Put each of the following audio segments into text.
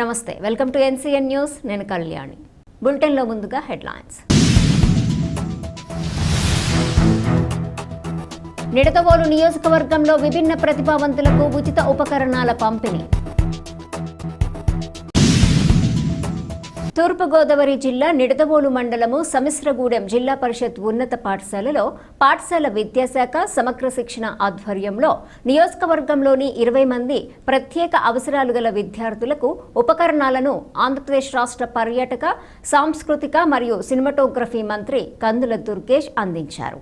నమస్తే welcome to NCN news. నేను కళ్యాణి. బులెటిన్లో ముందుగా హెడ్లైన్స్. నిడదవోలు నియోజకవర్గంలో విభిన్న ప్రతిభావంతులకు ఉచిత ఉపకరణాల పంపిణీ. తూర్పుగోదావరి జిల్లా నిడదవోలు మండలము సమిశ్రగూడెం జిల్లా పరిషత్ ఉన్నత పాఠశాలలో పాఠశాల విద్యాశాఖ సమగ్ర శిక్షణ ఆధ్వర్యంలో నియోజకవర్గంలోని ఇరవై మంది ప్రత్యేక అవసరాలు గల విద్యార్థులకు ఉపకరణాలను ఆంధ్రప్రదేశ్ రాష్ట్ర పర్యాటక సాంస్కృతిక మరియు సినిమాటోగ్రఫీ మంత్రి కందుల దుర్గేష్ అందించారు.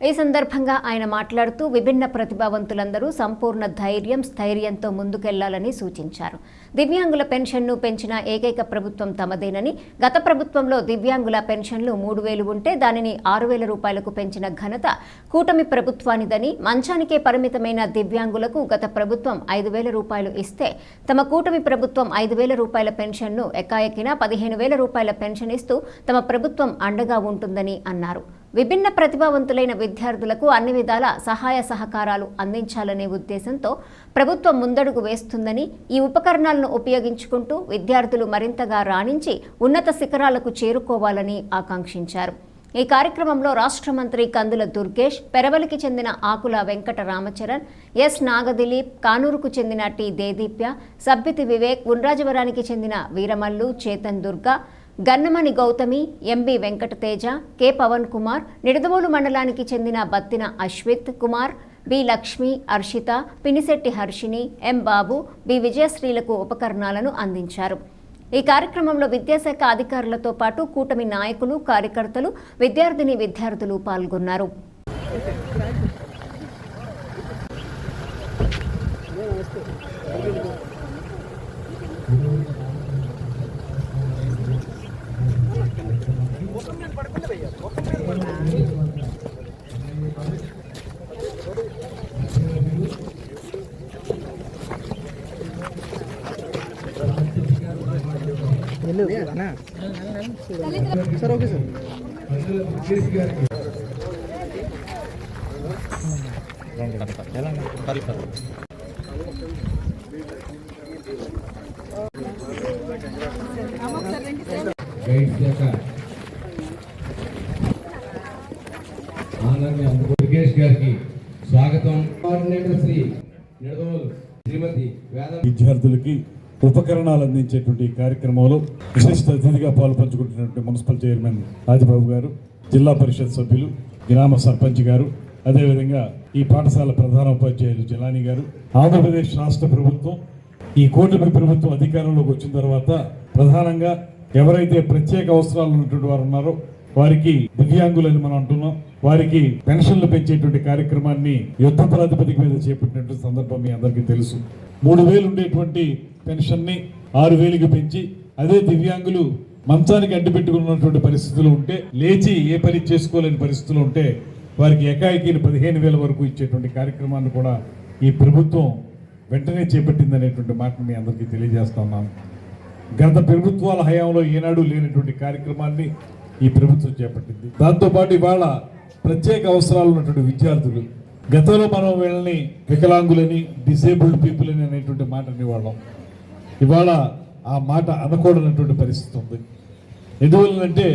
ఈ సందర్భంగా ఆయన మాట్లాడుతూ విభిన్న ప్రతిభావంతులందరూ సంపూర్ణ ధైర్యం స్థైర్యంతో ముందుకెళ్ళాలని సూచించారు. దివ్యాంగుల పెన్షన్ను పెంచిన ఏకైక ప్రభుత్వం తమదేనని గత ప్రభుత్వంలో దివ్యాంగుల పెన్షన్లు మూడు వేలు ఉంటే దానిని ఆరు వేల రూపాయలకు పెంచిన ఘనత కూటమి ప్రభుత్వానిదని మంచానికే పరిమితమైన దివ్యాంగులకు గత ప్రభుత్వం ఐదు వేల రూపాయలు ఇస్తే తమ కూటమి ప్రభుత్వం ఐదు వేల రూపాయల పెన్షన్ను ఎకాఎకిన పదిహేను వేల రూపాయల పెన్షన్ ఇస్తూ తమ ప్రభుత్వం అండగా ఉంటుందని అన్నారు. విభిన్న ప్రతిభావంతులైన విద్యార్థులకు అన్ని విధాల సహాయ సహకారాలు అందించాలనే ఉద్దేశంతో ప్రభుత్వం ముందడుగు వేస్తుందని ఈ ఉపకరణాలను ఉపయోగించుకుంటూ విద్యార్థులు మరింతగా రాణించి ఉన్నత శిఖరాలకు చేరుకోవాలని ఆకాంక్షించారు. ఈ కార్యక్రమంలో రాష్ట్ర మంత్రి కందుల దుర్గేష్ పెరవలికి చెందిన ఆకుల వెంకట రామచరణ్ ఎస్ నాగదిలీప్ కానూరుకు చెందిన టి దేదీప్య సభ్యతి వివేక్ ఉండ్రాజవరానికి చెందిన వీరమల్లు చేతన్ దుర్గా గన్నమణి గౌతమి ఎంబి వెంకటతేజ కె పవన్ కుమార్ నిడదవోలు మండలానికి చెందిన Battina Ashvith Kumar B Lakshmi Arshitha Pinisetti Harshini M Babu B విజయశ్రీలకు ఉపకరణాలను అందించారు. ఈ కార్యక్రమంలో విద్యాశాఖ అధికారులతో పాటు కూటమి నాయకులు కార్యకర్తలు విద్యార్థిని విద్యార్థులు పాల్గొన్నారు. సార్ ఓకే సార్ గైడ్స్ యొక్క ఆనందాన్ని అందుకు దుర్గేష్ గారికి స్వాగతం కోఆర్డినేటర్ శ్రీ నిడదవోలు శ్రీమతి వేద విద్యార్థులకి ఉపకరణాలు అందించేటువంటి కార్యక్రమంలో విశిష్ట అతిథిగా పాల్పంచుకుంటున్నటువంటి మున్సిపల్ చైర్మన్ ఆదిబాబు గారు జిల్లా పరిషత్ సభ్యులు గ్రామ సర్పంచ్ గారు అదేవిధంగా ఈ పాఠశాల ప్రధాన ఉపాధ్యాయులు జలాని గారు ఆంధ్రప్రదేశ్ రాష్ట్ర ప్రభుత్వం ఈ కూటమి ప్రభుత్వం అధికారంలోకి వచ్చిన తర్వాత ప్రధానంగా ఎవరైతే ప్రత్యేక అవసరాలు ఉన్నటువంటి వారు ఉన్నారో వారికి దివ్యాంగులని మనం అంటున్నాం. వారికి పెన్షన్లు పెంచేటువంటి కార్యక్రమాన్ని యుద్ధ ప్రాతిపదిక మీద చేపట్టినటువంటి సందర్భం మీ అందరికీ తెలుసు. మూడు వేలు ఉండేటువంటి పెన్షన్ని ఆరు వేలుకి పెంచి అదే దివ్యాంగులు మంచానికి అడ్డుపెట్టుకున్నటువంటి పరిస్థితులు ఉంటే లేచి ఏ పని చేసుకోలేని పరిస్థితులు ఉంటే వారికి ఏకాఏకీని పదిహేను వేల వరకు ఇచ్చేటువంటి కార్యక్రమాన్ని కూడా ఈ ప్రభుత్వం వెంటనే చేపట్టింది అనేటువంటి మాటను మీ అందరికీ తెలియజేస్తా ఉన్నాను. గత ప్రభుత్వాల హయాంలో ఏనాడు లేనటువంటి కార్యక్రమాన్ని ఈ ప్రభుత్వం చేపట్టింది. దాంతోపాటు ఇవాళ ప్రత్యేక అవసరాలు ఉన్నటువంటి విద్యార్థులు. గతంలో మనం వీళ్ళని వికలాంగులని డిసేబుల్డ్ పీపుల్ అని అనేటువంటి మాట అనేవాళ్ళం. ఇవాళ ఆ మాట అనకూడనటువంటి పరిస్థితి ఉంది. ఎందువల్లంటే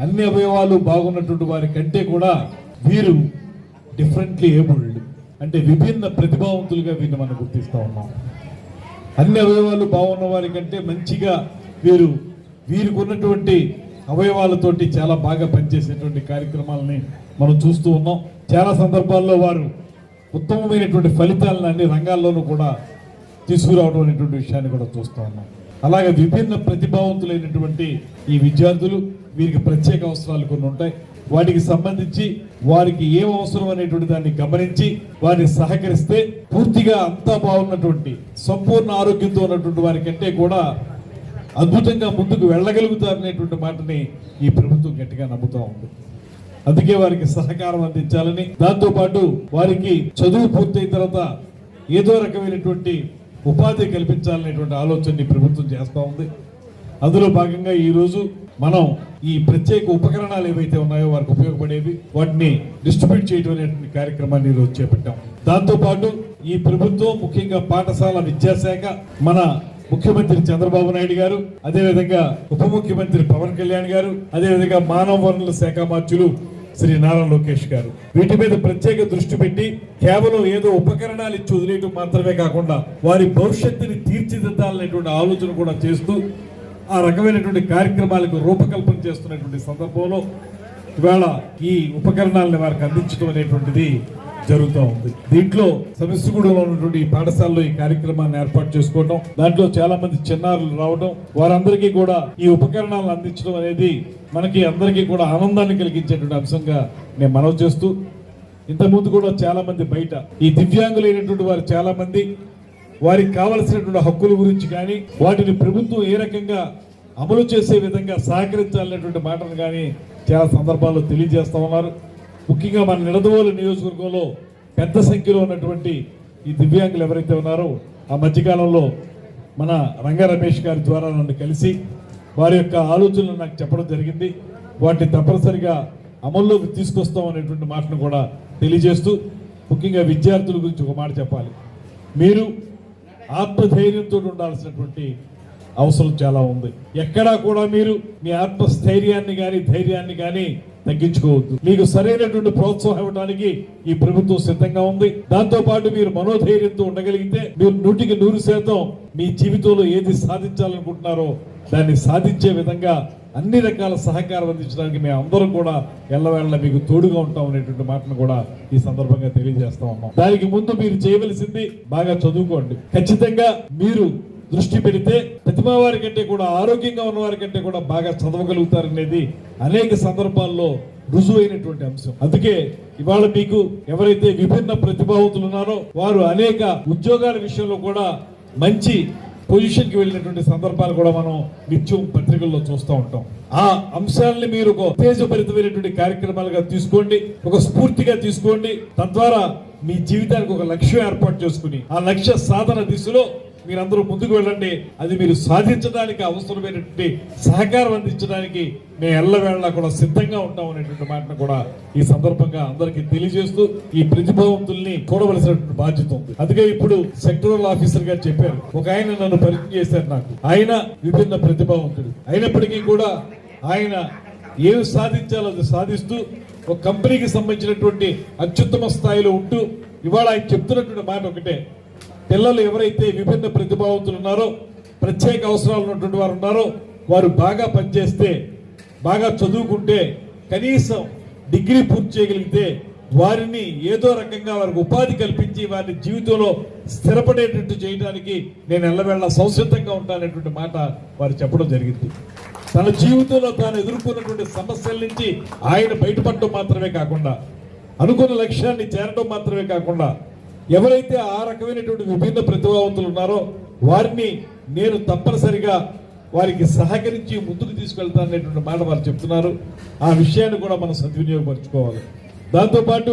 అన్ని అవయవాలు బాగున్నటువంటి వారి కంటే కూడా వీరు డిఫరెంట్లీ ఏబుల్డ్ అంటే విభిన్న ప్రతిభావంతులుగా వీరిని మనం గుర్తిస్తూ ఉన్నాం. అన్ని అవయవాలు బాగున్న వారి కంటే మంచిగా వీరు వీరికి ఉన్నటువంటి అవయవాలతోటి చాలా బాగా పనిచేసేటువంటి కార్యక్రమాలని మనం చూస్తూ ఉన్నాం. చాలా సందర్భాల్లో వారు ఉత్తమమైనటువంటి ఫలితాలను అన్ని రంగాల్లోనూ కూడా తీసుకురావడం అనేటువంటి విషయాన్ని కూడా చూస్తూ ఉన్నాం. అలాగే విభిన్న ప్రతిభావంతులైనటువంటి ఈ విద్యార్థులు వీరికి ప్రత్యేక అవసరాలు కొన్ని ఉంటాయి. వాటికి సంబంధించి వారికి ఏం అవసరం అనేటువంటి దాన్ని గమనించి వారిని సహకరిస్తే పూర్తిగా అంతా బాగున్నటువంటి సంపూర్ణ ఆరోగ్యంతో ఉన్నటువంటి వారికంటే కూడా అద్భుతంగా ముందుకు వెళ్ళగలుగుతారు అనేటువంటి మాటని ఈ ప్రభుత్వం గట్టిగా నమ్ముతా ఉంది. అందుకే వారికి సహకారం అందించాలని దాంతోపాటు వారికి చదువు పూర్తయిన తర్వాత ఏదో రకమైనటువంటి ఉపాధి కల్పించాలనేటువంటి ఆలోచన ప్రభుత్వం చేస్తూ ఉంది. అందులో భాగంగా ఈరోజు మనం ఈ ప్రత్యేక ఉపకరణాలు ఏవైతే ఉన్నాయో వారికి ఉపయోగపడేవి వాటిని డిస్ట్రిబ్యూట్ చేయడం అనేటువంటి కార్యక్రమాన్ని ఈరోజు రోజు చేపట్టాం దాంతోపాటు ఈ ప్రభుత్వం ముఖ్యంగా పాఠశాల విద్యాశాఖ మన ముఖ్యమంత్రి చంద్రబాబు నాయుడు గారు అదేవిధంగా ఉప ముఖ్యమంత్రి పవన్ కళ్యాణ్ గారు అదేవిధంగా మానవ వనరుల శాఖ మార్చులు శ్రీ నారా లోకేష్ గారు. వీటి మీద ప్రత్యేక దృష్టి పెట్టి కేవలం ఏదో ఉపకరణాలు ఇచ్చి వదిలేయటం మాత్రమే కాకుండా వారి భవిష్యత్తుని తీర్చిదిద్దాలనేటువంటి ఆలోచన కూడా చేస్తూ ఆ రకమైనటువంటి కార్యక్రమాలకు రూపకల్పన చేస్తున్నటువంటి సందర్భంలో ఇవాళ ఈ ఉపకరణాలను వారికి అందించడం అనేటువంటిది జరుగుతూ ఉంది. దీంట్లో సమిస్సుగూడలో ఉన్నటువంటి పాఠశాలలో ఈ కార్యక్రమాన్ని ఏర్పాటు చేసుకోవడం దాంట్లో చాలా మంది చిన్నారులు రావడం వారందరికీ కూడా ఈ ఉపకరణాలను అందించడం అనేది మనకి అందరికీ కూడా ఆనందాన్ని కలిగించేటువంటి అంశంగా నేను మనవి చేస్తూ ఇంతకుముందు కూడా చాలా మంది బయట ఈ దివ్యాంగులైనటువంటి వారు చాలా మంది వారికి కావలసినటువంటి హక్కుల గురించి కానీ వాటిని ప్రభుత్వం ఏ రకంగా అమలు చేసే విధంగా సహకరించాలనేటువంటి మాటను కానీ చాలా సందర్భాల్లో తెలియజేస్తూ ఉన్నారు. ముఖ్యంగా మన నిడదవోలు నియోజకవర్గంలో పెద్ద సంఖ్యలో ఉన్నటువంటి ఈ దివ్యాంగులు ఎవరైతే ఉన్నారో ఆ మధ్యకాలంలో మన రంగా రమేష్ గారి ద్వారా నన్ను కలిసి వారి యొక్క ఆలోచనలు నాకు చెప్పడం జరిగింది. వాటిని తప్పనిసరిగా అమల్లోకి తీసుకొస్తాం అనేటువంటి మాటను కూడా తెలియజేస్తూ ముఖ్యంగా విద్యార్థుల గురించి ఒక మాట చెప్పాలి. మీరు ఆత్మధైర్యంతో ఉండాల్సినటువంటి అవసరం చాలా ఉంది. ఎక్కడా కూడా మీరు మీ ఆత్మస్థైర్యాన్ని కానీ ధైర్యాన్ని కానీ తగ్గించుకోవద్దు. మీకు సరైనటువంటి ప్రోత్సాహం ఇవ్వడానికి ఈ ప్రభుత్వం సిద్ధంగా ఉంది. దాంతో పాటు మీరు మనోధైర్యంతో ఉండగలిగితే మీరు నూటికి నూరు శాతం మీ జీవితంలో ఏది సాధించాలనుకుంటున్నారో దాన్ని సాధించే విధంగా అన్ని రకాల సహకారం అందించడానికి మేము అందరం కూడా ఎల్లవేళ మీకు తోడుగా ఉంటాం అనేటువంటి మాటను కూడా ఈ సందర్భంగా తెలియజేస్తా ఉన్నాం. దానికి ముందు మీరు చేయవలసింది బాగా చదువుకోండి. ఖచ్చితంగా మీరు దృష్టి పెడితే ప్రతిమా వారి కంటే కూడా ఆరోగ్యంగా ఉన్న వారి కంటే కూడా బాగా చదవగలుగుతారనేది అనేక సందర్భాల్లో రుజువైనటువంటి అంశం. అందుకే ఇవాళ మీకు ఎవరైతే విభిన్న ప్రతిభావంతులు ఉన్నారో వారు అనేక ఉద్యోగాల విషయంలో కూడా మంచి పొజిషన్కి వెళ్ళినటువంటి సందర్భాలు కూడా మనం నిత్యం పత్రికల్లో చూస్తూ ఉంటాం. ఆ అంశాలని మీరు ఒక ఉత్తేజభరితమైనటువంటి కార్యక్రమాలుగా తీసుకోండి ఒక స్ఫూర్తిగా తీసుకోండి తద్వారా మీ జీవితానికి ఒక లక్ష్యం ఏర్పాటు చేసుకుని ఆ లక్ష్య సాధన దిశలో మీరందరూ ముందుకు వెళ్ళండి. అది మీరు సాధించడానికి అవసరమైనటువంటి సహకారం అందించడానికి మేము ఎల్లవేళలా కూడా సిద్ధంగా ఉంటాం అనేటువంటి మాటను కూడా ఈ సందర్భంగా అందరికీ తెలియజేస్తూ ఈ ప్రతిభావంతుల్ని చూడవలసినటువంటి బాధ్యత ఉంది. అందుకే ఇప్పుడు సెక్టరల్ ఆఫీసర్ గారు చెప్పారు ఒక ఆయన నన్ను పరిచయం చేశారు నాకు. ఆయన విభిన్న ప్రతిభావంతుడు. అయినప్పటికీ కూడా ఆయన ఏమి సాధించాలో అది సాధిస్తూ ఒక కంపెనీకి సంబంధించినటువంటి అత్యుత్తమ స్థాయిలో ఉంటూ ఇవాళ ఆయన చెప్తున్నటువంటి మాట ఒకటే పిల్లలు ఎవరైతే విభిన్న ప్రతిభావంతులు ఉన్నారో ప్రత్యేక అవసరాలు ఉన్నటువంటి వారు ఉన్నారో వారు బాగా పనిచేస్తే బాగా చదువుకుంటే కనీసం డిగ్రీ పూర్తి చేయగలిగితే వారిని ఏదో రకంగా వారికి ఉపాధి కల్పించి వారిని జీవితంలో స్థిరపడేటట్టు చేయడానికి నేను ఎల్లవేళ సంసిద్ధంగా ఉంటాననేటువంటి మాట వారు చెప్పడం జరిగింది. తన జీవితంలో తాను ఎదుర్కొన్నటువంటి సమస్యల నుంచి ఆయన బయటపడటం మాత్రమే కాకుండా అనుకున్న లక్ష్యాన్ని చేరడం మాత్రమే కాకుండా ఎవరైతే ఆ రకమైనటువంటి విభిన్న ప్రతిభావంతులు ఉన్నారో వారిని నేను తప్పనిసరిగా వారికి సహకరించి ముందుకు తీసుకెళ్తాననేటువంటి మాట వారు చెప్తున్నారు. ఆ విషయాన్ని కూడా మనం సద్వినియోగపరచుకోవాలి. దాంతోపాటు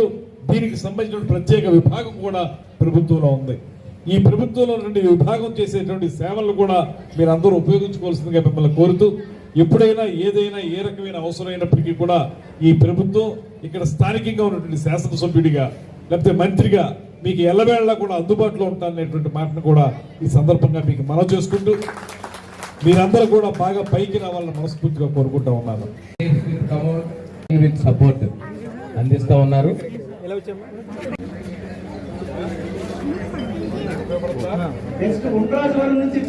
దీనికి సంబంధించిన ప్రత్యేక విభాగం కూడా ప్రభుత్వంలో ఉంది. ఈ ప్రభుత్వంలో నుండి విభాగం చేసేటువంటి సేవలను కూడా మీరు అందరూ ఉపయోగించుకోవాల్సిందిగా మిమ్మల్ని కోరుతూ ఎప్పుడైనా ఏదైనా ఏ రకమైన అవసరమైనప్పటికీ కూడా ఈ ప్రభుత్వం ఇక్కడ స్థానికంగా ఉన్నటువంటి శాసనసభ్యుడిగా లేకపోతే మంత్రిగా మీకు ఎల్లవేళలా కూడా అందుబాటులో ఉంటాననేటువంటి మాటను కూడా ఈ సందర్భంగా మీకు మనవి చేసుకుంటూ మీరందరూ కూడా బాగా పైకి రావాలని మనస్ఫూర్తిగా కోరుకుంటా ఉన్నాను. విత్ సపోర్ట్ అందిస్తా ఉన్నారు. నెక్స్ట్ ఉండ్రాజవరం నుంచి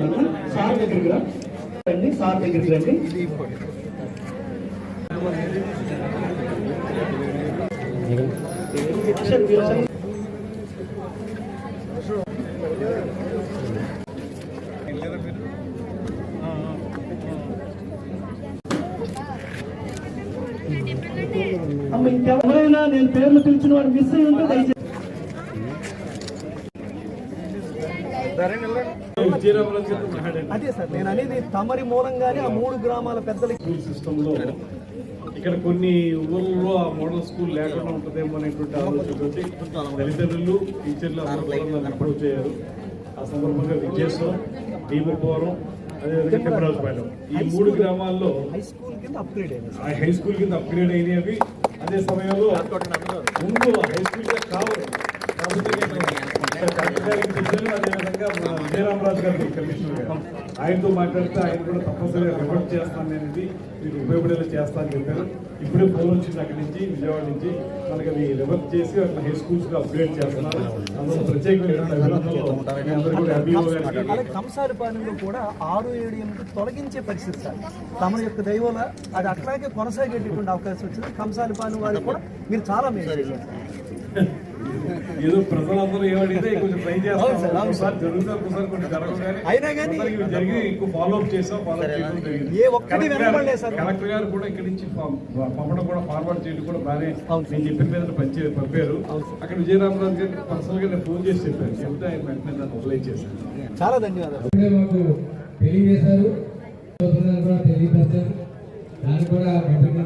పవన్ సార్ దగ్గరికి రండి సార్ దగ్గరికి రండి. అమ్మ ఇంకెవరైనా నేను పేర్లు పిలిచిన వాడు మిస్ అయ్యి ఉంటే దయచేసి. అదే సార్ నేను అనేది తమరి మూలంగానే ఆ మూడు గ్రామాల పెద్దలకి స్కూల్ సిస్టంలో ఇక్కడ కొన్ని ఊళ్ళలో ఆ మోడల్ స్కూల్ లేకుండా ఉంటుందేమో అనేటువంటి ఆలోచనతోటి తల్లిదండ్రులు టీచర్లు అప్రోచ్ అయ్యారు. ఆ సందర్భంగా విజయేశ్వరం భీమపురం అదేవిధంగా తిమ్మరాజుపాలెం ఈ మూడు గ్రామాల్లో హై స్కూల్ కింద అప్గ్రేడ్ అయింది హై స్కూల్ కింద అప్గ్రేడ్ అయినవి. అదే సమయంలో ముందు హై స్కూల్ కావాలి. అదేవిధంగా మన విజయరామరాజు గారికి కమిషనర్ గారు ఆయనతో మాట్లాడితే ఆయన కూడా తప్పనిసరిగా రిపోర్ట్ చేస్తాను నేను ఇది మీకు ఉపయోగపడేలా చేస్తాను చెప్పారు. ఇప్పుడే ఫోన్ వచ్చింది అక్కడి నుంచి విజయవాడ నుంచి. మనకి అది రివర్ట్ చేసి అట్లా హై స్కూల్స్గా అప్గ్రేడ్ చేస్తున్నారు. అందులో ప్రత్యేకమైన కూడా కంసారిపాలెంలో కూడా ఆరు ఏడు ఎనిమిది తొలగించే పరిస్థితి సార్. తమ యొక్క దైవం అది అట్లాగే కొనసాగేటటువంటి అవకాశం వచ్చింది. కంసారిపాలెం వారికి కూడా మీరు చాలా మేలు ఏదో ప్రజలందరూ ఏమడిగితే కొంచెం ట్రై చేస్తాం సార్. ఒకసారి జరుగుతుంది ఒకసారి కొంచెం జరగదు అయినా కానీ- జరిగి ఎక్కువ ఫాలో అప్ చేసాం కలెక్టర్ గారు- గారు కూడా ఇక్కడి నుంచి పంపడం కూడా ఫార్వర్డ్ చేయడం కూడా బాగానే. నేను చెప్పిన మీద పంచే పంపారు. అక్కడ విజయరామరాజు గారికి పర్సనల్గా నేను ఫోన్ చేసి చెప్పాను. చెప్తే ఆయన వెంటనే దాన్ని మొబైల్ చేశాను చాలా ధన్యవాదాలు. మాకు తెలియజేశారు. కూడా తెలియపరిచారు. దాన్ని కూడా వెంటనే